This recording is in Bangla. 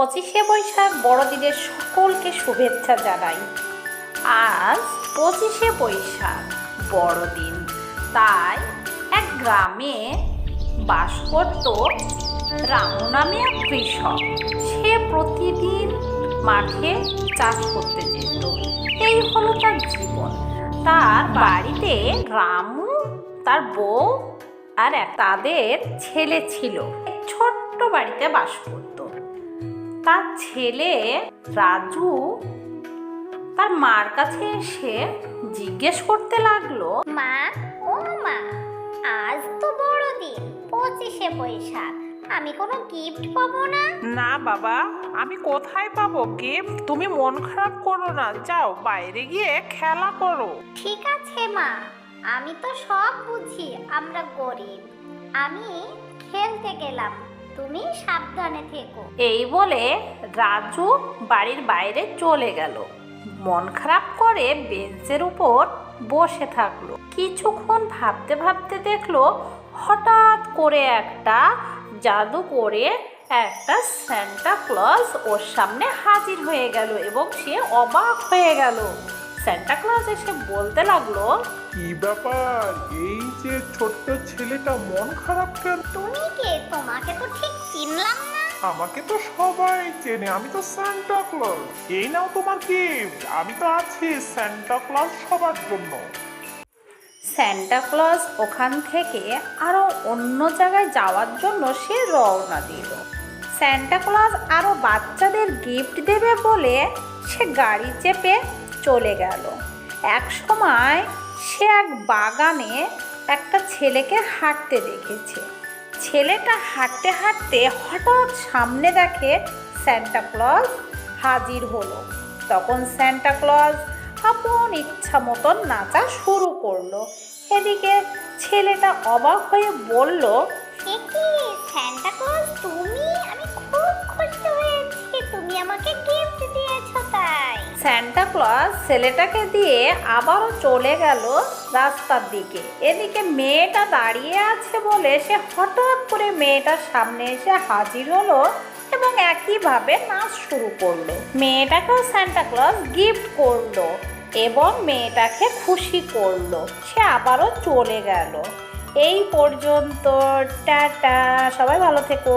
পঁচিশে বৈশাখ বড়দিনের সকলকে শুভেচ্ছা জানাই। আজ পঁচিশে বৈশাখ বড়দিন। তাই এক গ্রামে বাস করত রামু নামে এক কৃষক। সে প্রতিদিন মাঠে চাষ করতে যেত। এই হলো তার জীবন। তার বাড়িতে রামু, তার বউ আর তাদের ছেলে ছিল। ছোট্ট বাড়িতে বাস করত। তার ছেলে রাজু তার মার কাছে এসে জিজ্ঞেস করতে লাগল মা ও মা আজ তো বড়দিন পঁচিশে বৈশাখ আমি কোনো গিফট পাবো না? না বাবা আমি কোথায় পাবো গিফট তুমি মন খারাপ করো না যাও বাইরে গিয়ে খেলা করো। ঠিক আছে মা আমি তো সব বুঝি আমরা গরিব। আমি খেলতে গেলাম। তুমি সাবধানে থেকো। এই বলে রাজু বাড়ির বাইরে চলে গেল। মন খারাপ করে বেঞ্চের উপর বসে থাকল। কিছুক্ষণ ভাবতে ভাবতে দেখল হঠাৎ করে একটা জাদু করে একটা স্যান্টা ক্লজ ওর সামনে হাজির হয়ে গেল এবং সে অবাক হয়ে গেল। স্যান্টা ক্লজ এসে বলতে লাগল কি ব্যাপার? এই যে ছোট্ট ছেলেটা মন খারাপ কেন? তুমি কে? তোমাকে তো ঠিক চিনলাম না। আমাকে তো সবাই চেনে আমি তো সান্টা ক্লজ এই নাও তোমার গিফট আমি তো আছি সান্টা ক্লজ সবার জন্য। স্যান্টা ক্লজ ওখান থেকে আরও অন্য জায়গায় যাওয়ার জন্য সে রওনা দিল। স্যান্টা ক্লজ আরও বাচ্চাদের গিফট দেবে বলে সে গাড়ি চেপে চলে গেল। এক সময় সে এক বাগানে একটা ছেলেকে হাঁটতে দেখেছে। ছেলেটা হাঁটতে হাঁটতে হঠাৎ সামনে দেখে স্যান্টা ক্লজ হাজির হলো। তখন স্যান্টা ক্লজ আপন ইচ্ছা মতন নাচা শুরু করল। এদিকে ছেলেটা অবাক হয়ে বলল স্যান্টা ক্লজ ছেলেটাকে দিয়ে আবারও চলে গেল রাস্তার দিকে। এদিকে মেয়েটা দাঁড়িয়ে আছে বলে সে হঠাৎ করে মেয়েটার সামনে এসে হাজির হলো এবং একইভাবে নাচ শুরু করল। মেয়েটাকেও স্যান্টা ক্লজ গিফট করল এবং মেয়েটাকে খুশি করল। সে আবারও চলে গেল। এই পর্যন্ত, টাটা, সবাই ভালো থেকো।